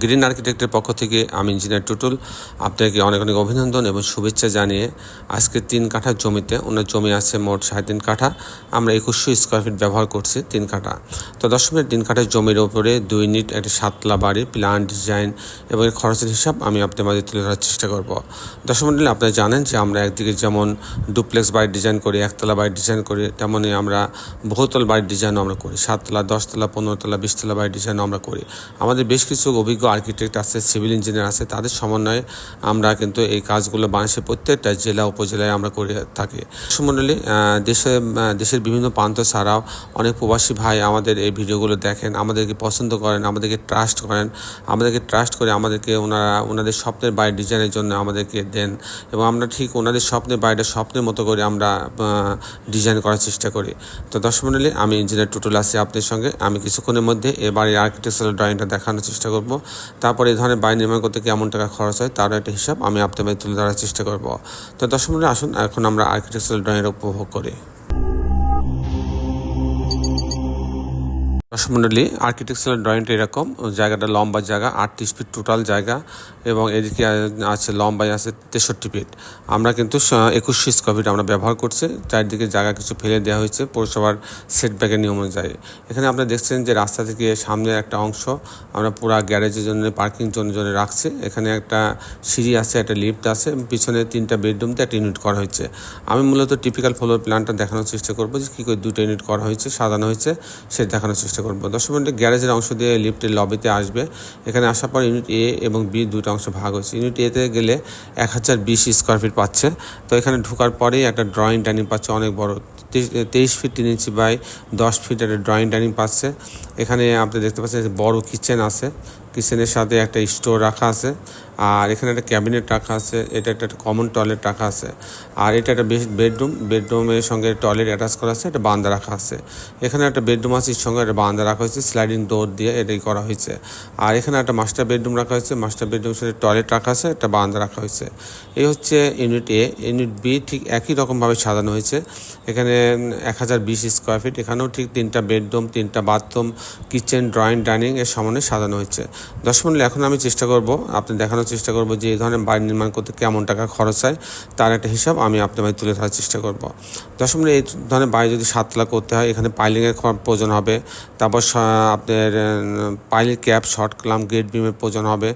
Green আর্কিটেক্টের পক্ষ থেকে আমি ইঞ্জিনিয়ার টুটুল, আপনাকে অনেক অনেক অভিনন্দন এবং শুভেচ্ছা জানিয়ে আজকে তিন কাঠার জমিতে, ওনার জমি আছে মোট সাড়ে তিন কাঠা, আমরা একুশশো স্কোয়ার ফিট ব্যবহার করছি তিন কাঠা। তো দর্শক মিনিট তিন কাঠার জমির ওপরে দুই ইউনিট একটি সাতলা বাড়ি প্ল্যান ডিজাইন এবং খরচের হিসাব আমি আপনার মাঝে তুলে ধরার চেষ্টা করব। দর্শক মণ্ডলী আপনারা জানেন যে আমরা একদিকে যেমন ডুপ্লেক্স বাড়ির ডিজাইন করি, একতলা বাড়ির ডিজাইন করি তেমনই আমরা বহুতল বাড়ির ডিজাইনও আমরা করি, সাততলা, দশতলা, পনেরোতলা, বিশতলা বাড়ির ডিজাইনও আমরা করি। আমাদের বেশ কিছু অভিজ্ঞ আর্কিটেক্ট আছে সিভিল ইঞ্জিনিয়ার আছে, তাদের সমন্বয়ে আমরা কিন্তু এই কাজগুলো বাংলাদেশের প্রত্যেকটা জেলা, উপজেলায় আমরা করে থাকি। সমন্ডলী দেশে দেশের বিভিন্ন প্রান্ত ছাড়াও অনেক প্রবাসী ভাই আমাদের এই ভিডিওগুলো দেখেন, আমাদেরকে পছন্দ করেন, আমাদেরকে ট্রাস্ট করেন, আমাদেরকে ট্রাস্ট করে আমাদেরকে ওনারা, ওনাদের স্বপ্নের বাড়ির ডিজাইনের জন্য আমাদেরকে দেন এবং আমরা ঠিক ওনাদের স্বপ্নের বাড়িটা স্বপ্নের মতো করে আমরা ডিজাইন করার চেষ্টা করি। তো দর্শক মণ্ডলী আমি ইঞ্জিনিয়ার টুটুল আছি আপনাদের সঙ্গে। আমি কিছুক্ষণের মধ্যে এবারে আর্কিটেকচারাল ড্রয়িংটা দেখানোর চেষ্টা করব। তারপরে এই ধরনের বাড়ি নির্মাণ করতে কেমন টাকা খরচ হয়, তারও একটা হিসাব আমি আপনাদের তুলে ধরার চেষ্টা করব। তো দর্শক আসুন, এখন আমরা আর্কিটেকচারাল ড্রয়িংয়ের উপভোগ করি। দর্শকমণ্ডলী আর্কিটেকচারাল ড্রয়িংটা এরকম। জায়গাটা লম্বা জায়গা, আটত্রিশ ফিট টোটাল জায়গা এবং এদিকে আছে, লম্বায় আছে তেষট্টি ফিট আমরা কিন্তু একুশশো স্কোয়ার আমরা ব্যবহার করছি। চারদিকে জায়গা কিছু ফেলে দেওয়া হয়েছে পৌরসভার সেটব্যাকের নিয়ম অনুযায়ী। এখানে আপনারা দেখছেন যে রাস্তা থেকে সামনের একটা অংশ আমরা পুরা গ্যারেজের জন্য পার্কিং জন্য জন্য রাখছি। এখানে একটা সিঁড়ি আছে, একটা লিফট আছে পিছনে তিনটা বেডরুমতে একটা ইউনিট করা হয়েছে। আমি মূলত টিপিক্যাল ফ্লোর প্ল্যানটা দেখানোর চেষ্টা করব যে কী করে দুটো ইউনিট করা হয়েছে, সাজানো হয়েছে সেটা দেখানোর চেষ্টা করব। দশ মিনিটে গ্যারেজের অংশ দিয়ে লিফটের লবিতে আসবে। এখানে আসার পর ইউনিট এ এবং বি দুটো অংশ ভাগ হচ্ছে ইউনিট এতে গেলে এক হাজার বিশ স্কোয়ার ফিট পাচ্ছে। তো এখানে ঢোকার পরেই একটা ড্রয়িং ডাইনিং পাচ্ছে, অনেক বড়। তেইশ- ফিট তিন ইঞ্চি বাই দশ ফিট একটা ড্রয়িং ডাইনিং পাচ্ছে। এখানে আপনি দেখতে পাচ্ছেন বড় কিচেন আছে। কিচেনের সাথে একটা স্টোর রাখা আছে, আর এখানে একটা ক্যাবিনেট রাখা আছে, এটা একটা কমন টয়লেট রাখা আছে, আর এটা একটা বেডরুম বেডরুমের সঙ্গে টয়লেট অ্যাটাচ করা আছে একটা বান্দা রাখা আছে। এখানে একটা বেডরুম আছে, এর সঙ্গে একটা বান্দা রাখা হয়েছে স্লাইডিং ডোর দিয়ে এটাই করা হয়েছে। আর এখানে একটা মাস্টার বেডরুম রাখা হয়েছে মাস্টার বেডরুমের সাথে টয়লেট রাখা আছে, একটা বান্দা রাখা হয়েছে। এই হচ্ছে ইউনিট এ ইউনিট বি ঠিক একই রকমভাবে সাজানো হয়েছে। এখানে এক হাজার বিশ স্কোয়ার ফিট এখানেও ঠিক তিনটা বেডরুম তিনটা বাথরুম কিচেন ড্রয়িং ডাইনিং এর সমানে সাজানো হয়েছে। দশ মিনিট এখন আমি চেষ্টা করব, আপনি দেখানোর চেষ্টা করব যে এই ধরনের বাড়ি নির্মাণ করতে কেমন টাকা খরচ হয়, তার একটা হিসাব আমি আপনার বাড়ি তুলে ধরার চেষ্টা করব। দশ মিনিট এই ধরনের বাড়ি যদি সাতলা করতে হয়, এখানে পাইলিংয়ের প্রয়োজন হবে, তারপর আপনার piling cap, short column, gate বিমের প্রয়োজন হবে,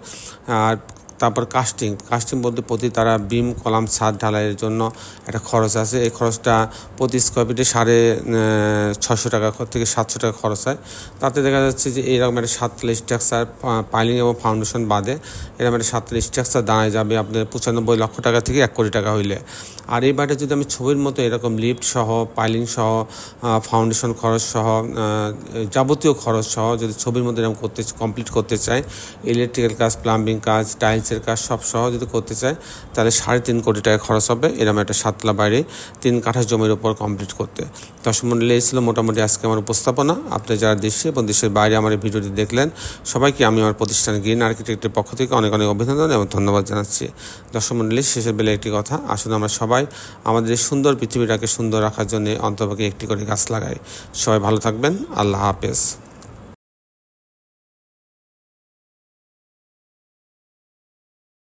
আর তারপর কাস্টিং কাস্টিং বলতে প্রতি তারা বিম কলাম, ছাদ ঢালাইয়ের জন্য একটা খরচ আছে। এই খরচটা প্রতি স্কোয়ার ফিটে সাড়ে ছশো টাকা থেকে সাতশো টাকা খরচ হয়। তাতে দেখা যাচ্ছে যে এইরকম একটা সাততলা স্ট্রাকচার পাইলিং এবং ফাউন্ডেশন বাদে এরকম একটা সাততলা স্ট্রাকচার দাঁড়ায় যাবে আপনার পঁচানব্বই লক্ষ টাকা থেকে এক কোটি টাকা হইলে। আর এই বাড়িটা যদি আমি ছবির মতো এরকম লিফট সহ, পাইলিং সহ ফাউন্ডেশন খরচ সহ যাবতীয় খরচ সহ যদি ছবির মধ্যে এরকম করতে কমপ্লিট করতে চাই ইলেকট্রিক্যাল কাজ প্লাম্বিং কাজ টাইলসের কাজ সব সহ যদি করতে চাই তাহলে সাড়ে তিন কোটি টাকা খরচ হবে। এরকম একটা সাতলা বাইরে তিন কাঠা জমির উপর কমপ্লিট করতে। দর্শক মন্ডলী, এই ছিল মোটামুটি আজকে আমার উপস্থাপনা। আপনি যারা দেশে এবং দেশের বাইরে আমার এই ভিডিওটি দেখলেন, সবাইকে আমি আমার প্রতিষ্ঠান গ্রিন আর্কিটেক্টের পক্ষ থেকে অনেক অনেক অভিনন্দন এবং ধন্যবাদ জানাচ্ছি। দর্শক মন্ডলী, শেষের বেলা একটি কথা আসলে আমরা সবাই আমাদের সুন্দর পৃথিবীটাকে সুন্দর রাখার জন্য অন্তপক্ষে একটি করে গাছ লাগাই। সবাই ভালো থাকবেন, আল্লাহ হাফেজ।